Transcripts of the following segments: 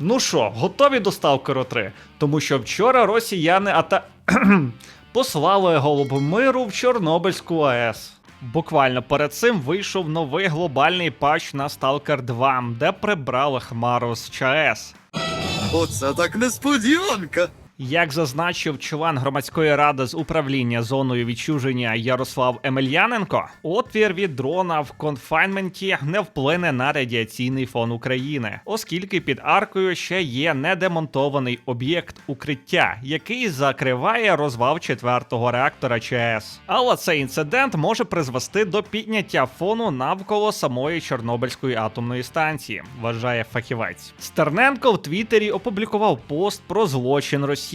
Ну що, готові до ставки Ро-3? Тому що вчора росіяни ата... послали голубу миру в Чорнобильську АЕС. Буквально перед цим вийшов новий глобальний патч на Stalker 2, де прибрали хмару з ЧАЕС. Оце так несподіванка. Як зазначив член громадської ради з управління зоною відчуження Ярослав Емельяненко, отвір від дрона в конфайнменті не вплине на радіаційний фон України, оскільки під аркою ще є недемонтований об'єкт укриття, який закриває розвал четвертого реактора ЧАЕС. Але цей інцидент може призвести до підняття фону навколо самої Чорнобильської атомної станції, вважає фахівець. Стерненко в Твіттері опублікував пост про злочин Росії,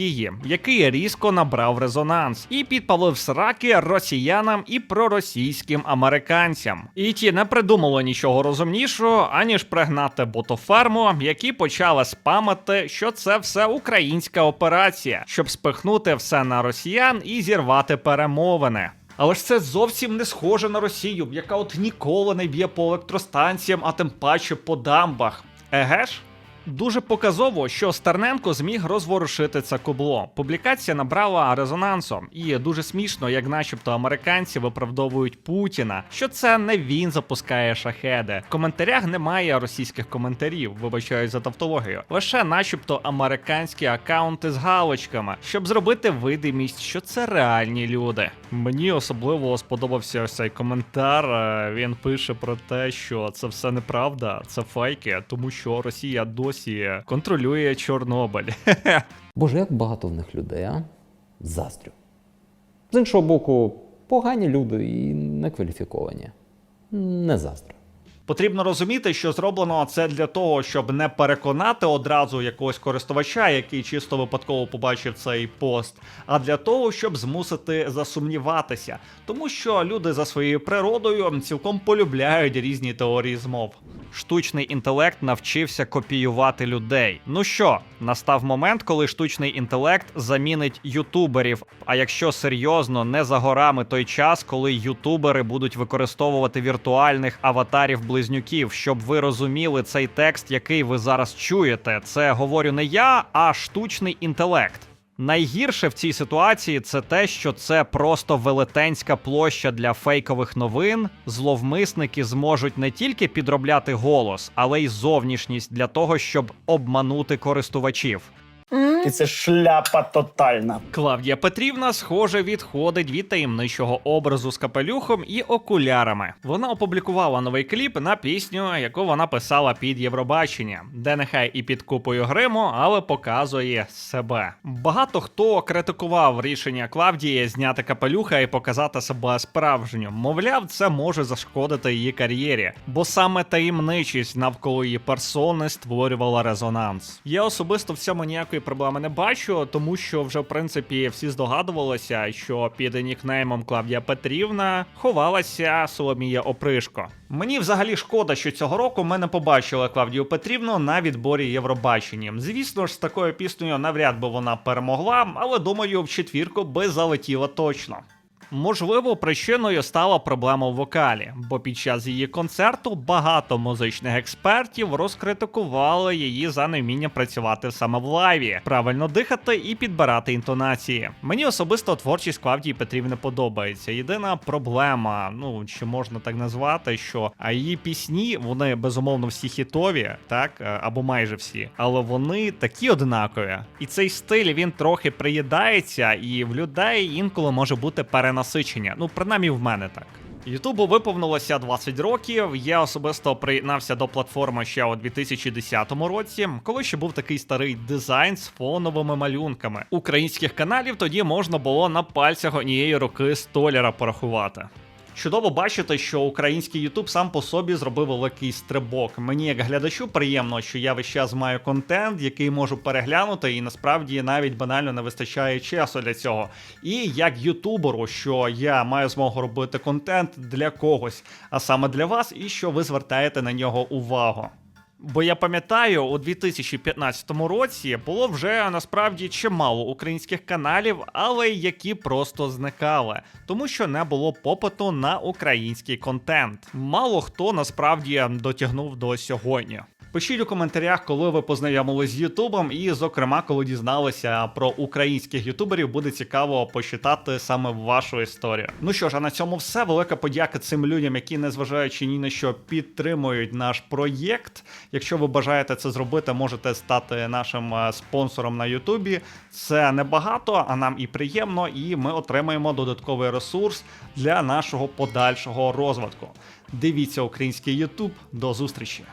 який різко набрав резонанс, і підпалив сраки росіянам і проросійським американцям. І ті не придумали нічого розумнішого, аніж пригнати ботоферму, які почали спамити, що це все українська операція, щоб спихнути все на росіян і зірвати перемовини. Але ж це зовсім не схоже на Росію, яка от ніколи не б'є по електростанціям, а тим паче по дамбах. Еге ж? Дуже показово, що Стерненко зміг розворушити це кубло. Публікація набрала резонансу, і дуже смішно, як начебто американці виправдовують Путіна, що це не він запускає шахеди. В коментарях немає російських коментарів, вибачаюсь за тавтологію. Лише, начебто, американські акаунти з галочками, щоб зробити видимість, що це реальні люди. Мені особливо сподобався ось цей коментар. Е, Він пише про те, що це все неправда, це фейки, тому що Росія досі контролює Чорнобиль. Боже, як багато в них людей, а? Заздрю. З іншого боку, погані люди і некваліфіковані. Не заздрю. Потрібно розуміти, що зроблено це для того, щоб не переконати одразу якогось користувача, який чисто випадково побачив цей пост, а для того, щоб змусити засумніватися, тому що люди за своєю природою цілком полюбляють різні теорії змов. Штучний інтелект навчився копіювати людей. Ну що, настав момент, коли штучний інтелект замінить ютуберів. А якщо серйозно, не за горами той час, коли ютубери будуть використовувати віртуальних аватарів близнюків, щоб ви розуміли цей текст, який ви зараз чуєте. Це говорю не я, а штучний інтелект. Найгірше в цій ситуації це те, що це просто велетенська площа для фейкових новин. Зловмисники зможуть не тільки підробляти голос, але й зовнішність для того, щоб обманути користувачів. І це шляпа тотальна. Клавдія Петрівна, схоже, відходить від таємничого образу з капелюхом і окулярами. Вона опублікувала новий кліп на пісню, яку вона писала під Євробачення, де нехай і під купою гриму, але показує себе. Багато хто критикував рішення Клавдії зняти капелюха і показати себе справжньо. Мовляв, це може зашкодити її кар'єрі, бо саме таємничість навколо її персони створювала резонанс. Я особисто в цьому ніякої проблеми не бачу, тому що вже в принципі всі здогадувалися, що під нікнеймом Клавдія Петрівна ховалася Соломія Опришко. Мені взагалі шкода, що цього року ми не побачили Клавдію Петрівну на відборі Євробачення. Звісно ж, з такою піснею навряд би вона перемогла, але думаю, в четвірку би залетіла точно. Можливо, причиною стала проблема в вокалі, бо під час її концерту багато музичних експертів розкритикували її за невміння працювати саме в лайві, правильно дихати і підбирати інтонації. Мені особисто творчість Клавдії Петрівни подобається. Єдина проблема, ну чи можна так назвати, що її пісні вони безумовно всі хітові, так е, або майже всі, але вони такі однакові. І цей стиль він трохи приїдається, і в людей інколи може бути перенасичення. Ну, принаймні в мене так. Ютубу виповнилося 20 років. Я особисто приєднався до платформи ще у 2010 році, коли ще був такий старий дизайн з фоновими малюнками. Українських каналів тоді можна було на пальцях однієї руки столяра порахувати. Чудово бачити, що український Ютуб сам по собі зробив великий стрибок. Мені як глядачу приємно, що я весь час маю контент, який можу переглянути, і насправді навіть банально не вистачає часу для цього. І як ютуберу, що я маю змогу робити контент для когось, а саме для вас, і що ви звертаєте на нього увагу. Бо я пам'ятаю, у 2015 році було вже насправді чимало українських каналів, але які просто зникали, тому що не було попиту на український контент. Мало хто насправді дотягнув до сьогодні. Пишіть у коментарях, коли ви познайомились з Ютубом, і, зокрема, коли дізналися про українських ютуберів, буде цікаво почитати саме вашу історію. Ну що ж, а на цьому все. Велика подяка цим людям, які, незважаючи ні на що, підтримують наш проєкт. Якщо ви бажаєте це зробити, можете стати нашим е, спонсором на Ютубі. Це небагато, а нам і приємно, і ми отримаємо додатковий ресурс для нашого подальшого розвитку. Дивіться український Ютуб. До зустрічі!